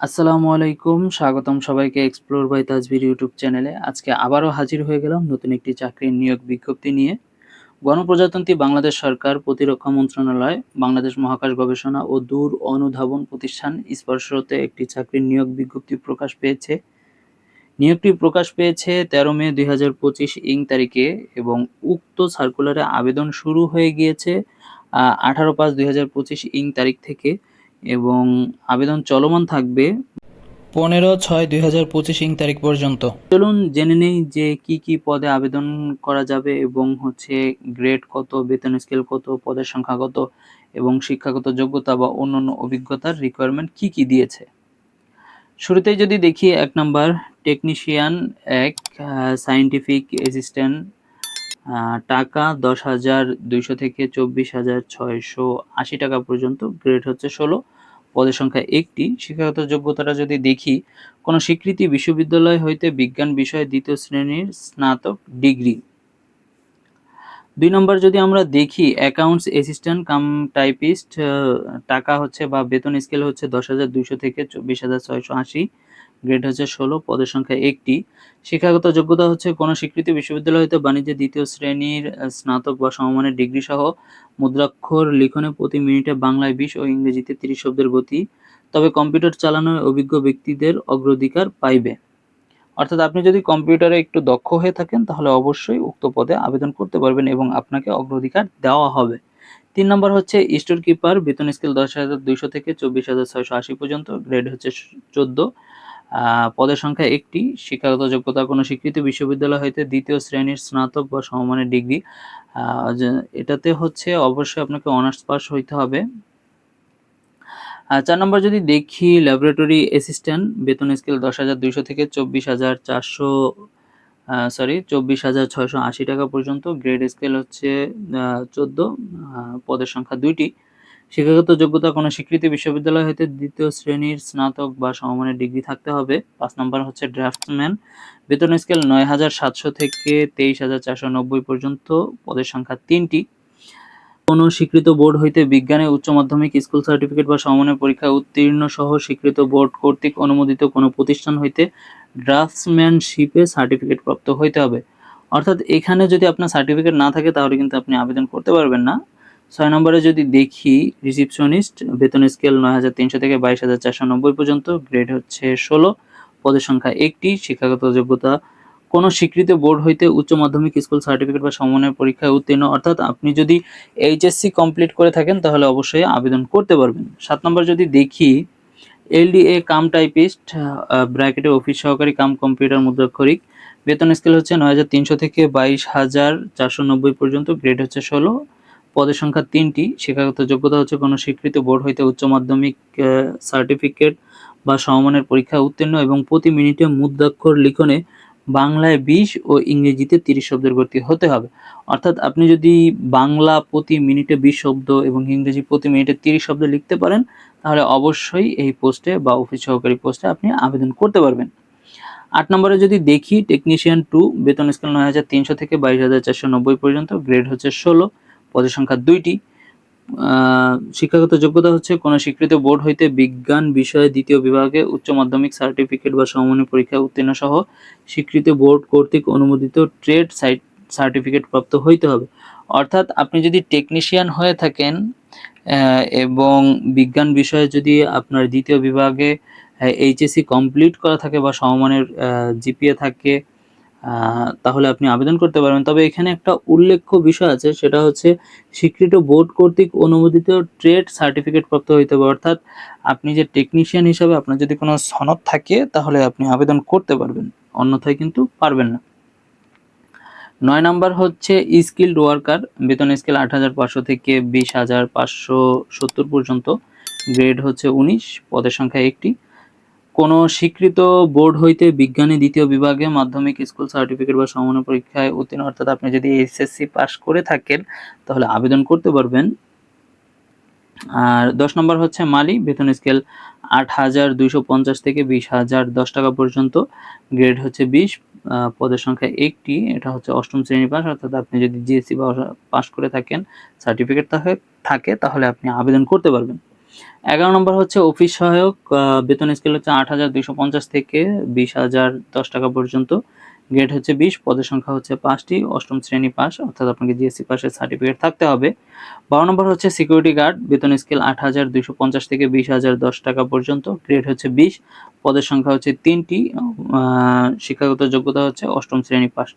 আসসালামু আলাইকুম, স্বাগতম সবাইকে এক্সপ্লোর বাই তাজবির ইউটিউব চ্যানেলে আজকে আবারও হাজির হয়ে গেলাম নতুন একটি চাকরির নিয়োগ বিজ্ঞপ্তি নিয়ে। গণপ্রজাতন্ত্রী বাংলাদেশ সরকার, প্রতিরক্ষা মন্ত্রণালয়, বাংলাদেশ মহাকাশ গবেষণা ও দূর অনুধাবন প্রতিষ্ঠান স্পর্শতে একটি চাকরির নিয়োগ বিজ্ঞপ্তি প্রকাশ পেয়েছে। নিয়োগটি প্রকাশ পেয়েছে তেরো মে দুই হাজার পঁচিশ ইং তারিখে এবং উক্ত সার্কুলারে আবেদন শুরু হয়ে গিয়েছে আঠারো পাঁচ দুই ইং তারিখ থেকে। এবং আবেদন চলমান থাকবে পনেরো ছয় দুই হাজার পঁচিশ ইং তারিখ পর্যন্ত। চলুন জেনে নেই যে কি কি পদে আবেদন করা যাবে এবং হচ্ছে গ্রেড কত বেতন স্কেল কত পদের সংখ্যা কত এবং শিক্ষাগত যোগ্যতা বা অন্যান্য অভিজ্ঞতার রিকোয়ারমেন্ট কি কি দিয়েছে। শুরুতেই যদি দেখি এক নাম্বার টেকনিশিয়ান এক সায়েন্টিফিক অ্যাসিস্ট্যান্ট টাকা দশ হাজার দুইশো থেকে চব্বিশ হাজার ছয়শো আশি টাকা পর্যন্ত গ্রেড হচ্ছে ষোলো। পদের সংখ্যা একটি। শিক্ষাগত যোগ্যতাটা যদি দেখি, কোনো স্বীকৃতি বিশ্ববিদ্যালয় হইতে বিজ্ঞান বিষয়ে দ্বিতীয় শ্রেণির স্নাতক ডিগ্রি। দুই নম্বর যদি আমরা দেখি অ্যাকাউন্টস অ্যাসিস্ট্যান্ট কাম টাইপিস্ট টাকা হচ্ছে বা বেতন স্কেল হচ্ছে দশ হাজার দুইশো থেকে চব্বিশ হাজার ছয়শো আশি। গ্রেড হচ্ছে ষোলো, পদের সংখ্যা একটি। শিক্ষাগত যোগ্যতা হচ্ছে কোনো স্বীকৃতি বিশ্ববিদ্যালয় হতে বাণিজ্যে দ্বিতীয় শ্রেণির স্নাতক বা সমমানের ডিগ্রি সহ মুদ্রাক্ষর লিখনে প্রতি মিনিটে বাংলায় বিশ ও ইংরেজিতে তিরিশ শব্দের গতি। তবে কম্পিউটার চালানোয় অভিজ্ঞ ব্যক্তিদের অগ্রাধিকার পাইবে। অর্থাৎ আপনি যদি কম্পিউটারে একটু দক্ষ হয়ে থাকেন, তাহলে অবশ্যই উক্ত পদে আবেদন করতে পারবেন এবং আপনাকে অগ্রাধিকার দেওয়া হবে। তিন নম্বর হচ্ছে স্টোর কিপার বেতন স্কেল দশ হাজার দুইশো থেকে চব্বিশ হাজার ছয়শো আশি পর্যন্ত, গ্রেড হচ্ছে চোদ্দ। পদের সংখ্যা একটি, শিক্ষাগত যোগ্যতা কোনো স্বীকৃত বিশ্ববিদ্যালয় হইতে দ্বিতীয় শ্রেণির স্নাতক বা সমমানের ডিগ্রি। এটাতে হচ্ছে অবশ্যই আপনাকে অনার্স পাস হইতে হবে। চার নম্বর যদি দেখি ল্যাবরেটরি অ্যাসিস্ট্যান্ট বেতন স্কেল দশ হাজার দুইশো থেকে চব্বিশ হাজার চারশো সরি চব্বিশ হাজার ছয়শো আশি টাকা পর্যন্ত। গ্রেড স্কেল হচ্ছে চোদ্দ পদের সংখ্যা দুইটি। শিক্ষাগত যোগ্যতা কোনো স্বীকৃতি বিশ্ববিদ্যালয় হইতে দ্বিতীয় শ্রেণির স্নাতক বা সমমানের ডিগ্রি থাকতে হবে। পাঁচ নম্বর হচ্ছে ড্রাফটসম্যান। বেতন স্কেল নয় হাজার সাতশো থেকে তেইশ হাজার চারশো নব্বই পর্যন্ত। পদের সংখ্যা তিনটি। কোনো স্বীকৃত বোর্ড হইতে বিজ্ঞানে, উচ্চ মাধ্যমিক, স্কুল সার্টিফিকেট বা সমমানের পরীক্ষা উত্তীর্ণ সহ স্বীকৃত বোর্ড কর্তৃক অনুমোদিত কোনো প্রতিষ্ঠান হইতে ড্রাফটসম্যানশিপে সার্টিফিকেট প্রাপ্ত হইতে হবে। অর্থাৎ এখানে যদি আপনার সার্টিফিকেট না থাকে, তাহলে কিন্তু আপনি আবেদন করতে পারবেন না। ছয় নম্বরে যদি দেখি রিসিপশনিস্ট বেতন স্কেল নয় হাজার তিনশো থেকে বাইশ হাজার চারশো নব্বই পর্যন্ত গ্রেড হচ্ছে ষোলো। পদের সংখ্যা একটি, শিক্ষাগত যোগ্যতা। কোনো স্বীকৃত বোর্ড হইতে উচ্চ মাধ্যমিক স্কুল সার্টিফিকেট বা সমন্বয় পরীক্ষায় উত্তীর্ণ, অর্থাৎ আপনি যদি এইচএসসি কমপ্লিট করে থাকেন, তাহলে অবশ্যই আবেদন করতে পারবেন। সাত নম্বর যদি দেখি, এলডিএ কাম টাইপিস্ট ব্র্যাকেটে অফিস সহকারী কাম কম্পিউটার মুদ্রাক্ষরিক। বেতন স্কেল হচ্ছে নয় হাজার তিনশো থেকে বাইশ হাজার চারশো নব্বই পর্যন্ত গ্রেড হচ্ছে ষোলো। পদের সংখ্যা তিনটি। শিক্ষাগত যোগ্যতা হচ্ছে কোনো স্বীকৃত বোর্ড হইতে উচ্চ মাধ্যমিক সার্টিফিকেট বা সমমানের পরীক্ষা উত্তীর্ণ এবং প্রতি মিনিটে মুদ্রাক্ষর লিখনে বাংলায় বিশ ও ইংরেজিতে তিরিশ শব্দের গতি হতে হবে। অর্থাৎ আপনি যদি বাংলা প্রতি মিনিটে বিশ শব্দ এবং ইংরেজি প্রতি মিনিটে তিরিশ শব্দ লিখতে পারেন, তাহলে অবশ্যই এই পোস্টে বা অফিস সহকারী পোস্টে আপনি আবেদন করতে পারবেন। আট নম্বরে যদি দেখি, টেকনিশিয়ান টু, বেতন স্কেল নয় হাজার তিনশো থেকে বাইশ হাজার চারশো নব্বই পর্যন্ত, গ্রেড হচ্ছে ষোলো। পদের সংখ্যা দুইটি। শিক্ষাগত যোগ্যতা হচ্ছে কোনো স্বীকৃত বোর্ড হইতে বিজ্ঞান বিষয়ে দ্বিতীয় বিভাগে উচ্চ মাধ্যমিক সার্টিফিকেট বা সমমানের পরীক্ষা উত্তীর্ণ সহ স্বীকৃত বোর্ড কর্তৃক অনুমোদিত ট্রেড সাইট সার্টিফিকেট প্রাপ্ত হইতে হবে। অর্থাৎ আপনি যদি টেকনিশিয়ান হয়ে থাকেন এবং বিজ্ঞান বিষয়ে যদি আপনার দ্বিতীয় বিভাগে এইচএসসি কমপ্লিট করা থাকে বা সমমানের জিপিএ থাকে তাহলে আপনি আবেদন করতে পারবেন। তবে এখানে একটা উল্লেখ্য বিষয় আছে, সেটা হচ্ছে স্বীকৃত বোর্ড কর্তৃক অনুমোদিত ট্রেড সার্টিফিকেট প্রাপ্ত হইতে হবে। অর্থাৎ আপনি যে টেকনিশিয়ান হিসাবে আপনার যদি কোনো সনদ থাকে, তাহলে আপনি আবেদন করতে পারবেন, অন্যথায় কিন্তু পারবেন না। নয় নাম্বার হচ্ছে স্কিল্ড ওয়ার্কার বেতন স্কেল আট হাজার পাঁচশো থেকে বিশ হাজার পাঁচশো সত্তর পর্যন্ত। গ্রেড হচ্ছে উনিশ, পদের সংখ্যা একটি। কোনো স্বীকৃত বোর্ড হইতে বিজ্ঞানী দ্বিতীয় বিভাগে মাধ্যমিক স্কুল সার্টিফিকেট বা সমান পরীক্ষায় উত্তীর্ণ, অর্থাৎ আপনি যদি এসএসসি পাস করে থাকেন, তাহলে আবেদন করতে পারবেন। আর দশ নম্বর হচ্ছে মালি, বেতন স্কেল আট হাজার দুইশো পঞ্চাশ থেকে বিশ হাজার দশ টাকা পর্যন্ত। গ্রেড হচ্ছে বিশ পদের সংখ্যা একটি, এটা হচ্ছে অষ্টম শ্রেণি পাস অর্থাৎ আপনি যদি জিএসসি বা পাস করে থাকেন সার্টিফিকেট থাকে থাকে, তাহলে আপনি আবেদন করতে পারবেন। এগারো নম্বর হচ্ছে অফিস সহায়ক বেতন স্কেল হচ্ছে আট হাজার দুইশো পঞ্চাশ থেকে বিশ হাজার দশ টাকা পর্যন্ত। গ্রেড হচ্ছে বিশ, পদের সংখ্যা হচ্ছে পাঁচটি, অষ্টম শ্রেণি পাস অর্থাৎ আপনাকে জিএসসি পাসের সার্টিফিকেট থাকতে হবে। বারো নম্বর হচ্ছে সিকিউরিটি গার্ড বেতন স্কেল আট হাজার দুইশো পঞ্চাশ থেকে বিশ হাজার দশ টাকা পর্যন্ত। গ্রেড হচ্ছে বিশ, পদের সংখ্যা হচ্ছে তিনটি শিক্ষাগত যোগ্যতা হচ্ছে অষ্টম শ্রেণি পাস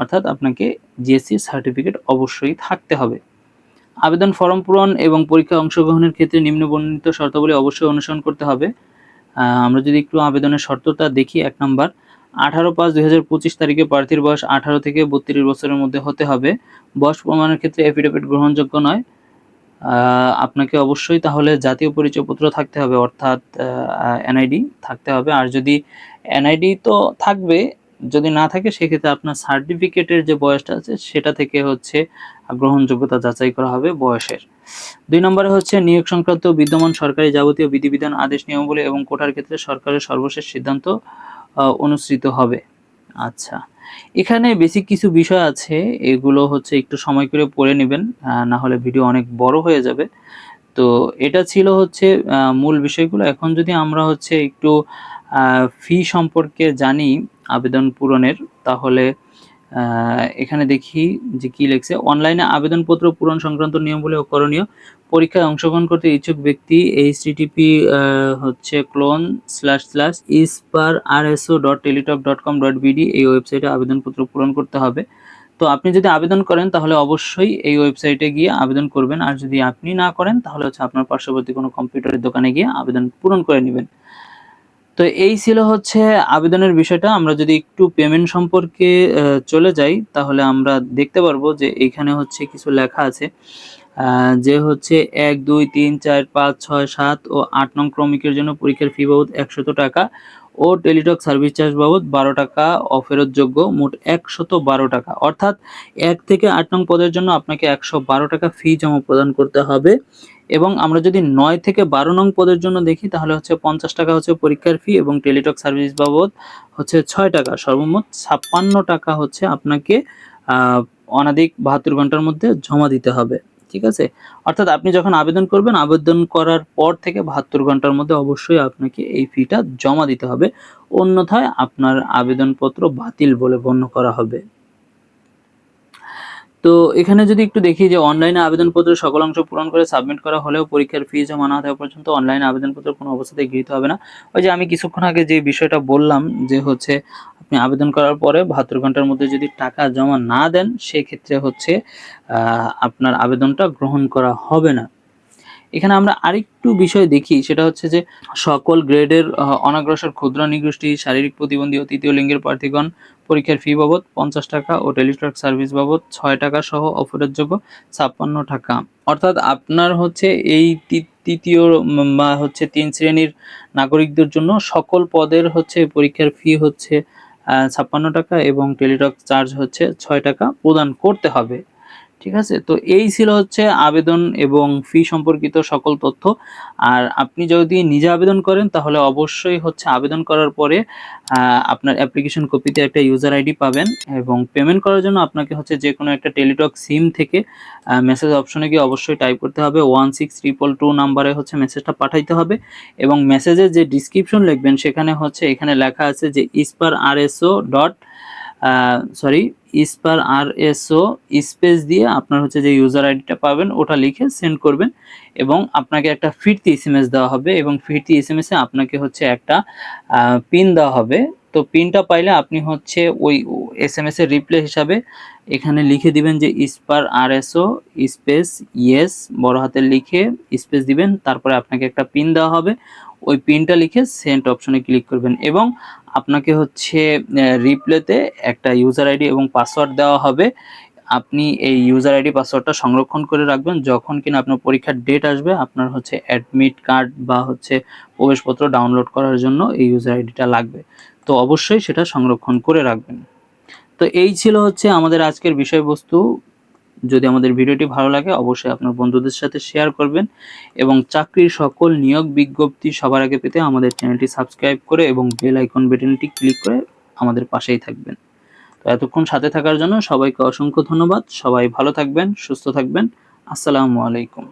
অর্থাৎ আপনাকে জিএসসি সার্টিফিকেট অবশ্যই থাকতে হবে। আবেদন ফর্ম পূরণ এবং পরীক্ষায় অংশগ্রহণের ক্ষেত্রে নিম্ন বর্ণিত শর্তাবলী অবশ্যই অনুসরণ করতে হবে। আমরা যদি একটু আবেদনের শর্তটা দেখি, এক নাম্বার, আঠারো পাঁচ দুই হাজার পঁচিশ তারিখে প্রার্থীর বয়স আঠারো থেকে বত্রিশ বছরের মধ্যে হতে হবে। বয়স প্রমাণের ক্ষেত্রে এফিডেভিট গ্রহণযোগ্য নয়। আপনাকে অবশ্যই তাহলে জাতীয় পরিচয়পত্র থাকতে হবে, অর্থাৎ এনআইডি থাকতে হবে। আর যদি এনআইডি তো থাকবে যদি না থাকে, সেক্ষেত্রে আপনার সার্টিফিকেটের যে বয়সটা আছে, সেটা থেকে হচ্ছে গ্রহণযোগ্যতা যাচাই করা হবে বয়সের। দুই নম্বরে হচ্ছে, নিয়োগ সংক্রান্ত বিদ্যমান সরকারি যাবতীয় বিধিবিধান, আদেশ, নিয়মাবলী এবং কোটার ক্ষেত্রে সরকারের সর্বশেষ সিদ্ধান্ত অনুসৃত হবে। আচ্ছা এখানে বেসিক কিছু বিষয় আছে, এগুলো হচ্ছে একটু সময় করে পড়ে নেবেন না হলে ভিডিও অনেক বড় হয়ে যাবে। তো এটা ছিল হচ্ছে মূল বিষয়গুলো। এখন যদি আমরা হচ্ছে একটু ফি সম্পর্কে জানি আবেদন পূরণের, তাহলে এখানে দেখি যে কি লিখছে। অনলাইনে আবেদনপত্র পূরণ সংক্রান্ত নিয়মগুলি করণীয় পরীক্ষায় অংশগ্রহণ করতে ইচ্ছুক ব্যক্তি এইচটিটিপি হচ্ছে colon slash slash Spar R S O dot Teletalk dot com dot BD এই ওয়েবসাইটে আবেদনপত্র পূরণ করতে হবে। তো আপনি যদি আবেদন করেন, তাহলে অবশ্যই এই ওয়েবসাইটে গিয়ে আবেদন করবেন। আর যদি আপনি না করেন, তাহলে হচ্ছে আপনার পার্শ্ববর্তী কোনো কম্পিউটারের দোকানে গিয়ে আবেদন পূরণ করে নেবেন। তো এই ছিল হচ্ছে আবেদনের বিষয়টা। আমরা যদি একটু পেমেন্ট সম্পর্কে চলে যাই, তাহলে আমরা দেখতে পারব যে এখানে হচ্ছে কিছু লেখা আছে যে হচ্ছে এক, দুই, তিন, চার, পাঁচ, ছয়, সাত ও আট নং ক্রমিকের জন্য পরীক্ষার ফি বাবদ একশত টাকা ও টেলিটক সার্ভিস চার্জ বাবদ বারো টাকা, অফেরতযোগ্য মোট একশত বারো টাকা। অর্থাৎ এক থেকে আট নং পদের জন্য আপনাকে একশো বারো টাকা ফি জমা প্রদান করতে হবে। এবং আমরা যদি নয় থেকে বারো নং পদের জন্য দেখি, তাহলে হচ্ছে পঞ্চাশ টাকা হচ্ছে পরীক্ষার ফি এবং টেলিটক সার্ভিস বাবদ হচ্ছে ছয় টাকা। সর্বমোট ছাপ্পান্ন টাকা হচ্ছে আপনাকে অনাধিক বাহাত্তর ঘণ্টার মধ্যে জমা দিতে হবে। ঠিক আছে? অর্থাৎ আপনি যখন আবেদন করবেন, আবেদন করার পর থেকে বাহাত্তর ঘণ্টার মধ্যে অবশ্যই আপনাকে এই ফিটা জমা দিতে হবে। অন্যথায় আপনার আবেদনপত্র বাতিল বলে গণ্য করা হবে। তো এখানে যদি একটু দেখি যে অনলাইনে আবেদনপত্র সকল অংশ পূরণ করে সাবমিট করা হলেও পরীক্ষার ফি জমা না দেওয়া পর্যন্ত অনলাইনে আবেদনপত্র কোনো অবস্থাতেই গৃহীত হবে না। ওই যে আমি কিছুক্ষণ আগে যে বিষয়টা বললাম যে হচ্ছে আপনি আবেদন করার পরে বাহাত্তর ঘণ্টার মধ্যে যদি টাকা জমা না দেন, সেক্ষেত্রে হচ্ছে আপনার আবেদনটা গ্রহণ করা হবে না। এখানে আমরা আরেকটু বিষয় দেখি, সেটা হচ্ছে যে সকল গ্রেডের অনগ্রসর, ক্ষুদ্র, নিগোষ্ঠী, শারীরিক প্রতিবন্ধী ও তৃতীয় লিঙ্গের প্রার্থীগণ পরীক্ষার ফি বাবদ পঞ্চাশ টাকা ও টেলিটক সার্ভিস বাবদ ছয় টাকা সহ অফারের ছাপ্পান্ন টাকা। অর্থাৎ আপনার হচ্ছে এই তৃতীয় বা হচ্ছে তিন শ্রেণির নাগরিকদের জন্য সকল পদের হচ্ছে পরীক্ষার ফি হচ্ছে ছাপ্পান্ন টাকা এবং টেলিটক চার্জ হচ্ছে ছয় টাকা প্রদান করতে হবে। ঠিক আছে? তো এই ছিল হচ্ছে আবেদন এবং ফি সম্পর্কিত সকল তথ্য। আর আপনি যদি নিজে আবেদন করেন, তাহলে অবশ্যই হচ্ছে আবেদন করার পরে আপনার অ্যাপ্লিকেশন কপিতে একটা ইউজার আইডি পাবেন এবং পেমেন্ট করার জন্য আপনাকে হচ্ছে যে কোনো একটা টেলিটক সিম থেকে মেসেজ অপশনে গিয়ে অবশ্যই টাইপ করতে হবে। ওয়ান সিক্স ট্রিপল টু নাম্বারে হচ্ছে মেসেজটা পাঠাইতে হবে এবং মেসেজের যে ডিসক্রিপশন লিখবেন, সেখানে হচ্ছে এখানে লেখা আছে যে Spar R S O dot sorry Spar R S O space দিয়ে আপনার হচ্ছে যে ইউজার আইডিটা পাবেন, ওটা লিখে সেন্ড করবেন এবং আপনাকে একটা ফিরতি এসএমএস দেওয়া হবে এবং ফিরতি এসএমএস এ আপনাকে হচ্ছে একটা পিন দেওয়া হবে। তো পিনটা পাইলে আপনি হচ্ছে ওই এসএমএস এর রিপ্লে হিসাবে এখানে লিখে দিবেন যে Spar R S O space yes বড় হাতে লিখে স্পেস দিবেন, তারপরে আপনাকে একটা পিন দেওয়া হবে। ওই পিনটা লিখে সেন্ট অপশনে ক্লিক করবেন এবং আপনাকে হচ্ছে রিপ্লেতে একটা ইউজার আইডি এবং পাসওয়ার্ড দেওয়া হবে। আপনি এই ইউজার আইডি পাসওয়ার্ডটা সংরক্ষণ করে রাখবেন। যখন কিনা আপনার পরীক্ষার ডেট আসবে, আপনার হচ্ছে অ্যাডমিট কার্ড বা হচ্ছে প্রবেশপত্র ডাউনলোড করার জন্য এই ইউজার আইডিটা লাগবে। তো অবশ্যই সেটা সংরক্ষণ করে রাখবেন। তো এই ছিল হচ্ছে আমাদের আজকের বিষয়বস্তু। যদি আমাদের ভিডিওটি ভালো লাগে, অবশ্যই আপনার বন্ধুদের সাথে শেয়ার করবেন এবং চাকরির সকল নিয়োগ বিজ্ঞপ্তি সবার আগে পেতে আমাদের চ্যানেলটি সাবস্ক্রাইব করে এবং বেল আইকন বাটনটি ক্লিক করে আমাদের পাশেই থাকবেন। তো এতক্ষণ সাথে থাকার জন্য সবাইকে অসংখ্য ধন্যবাদ। সবাই ভালো থাকবেন, সুস্থ থাকবেন। আসসালামু আলাইকুম।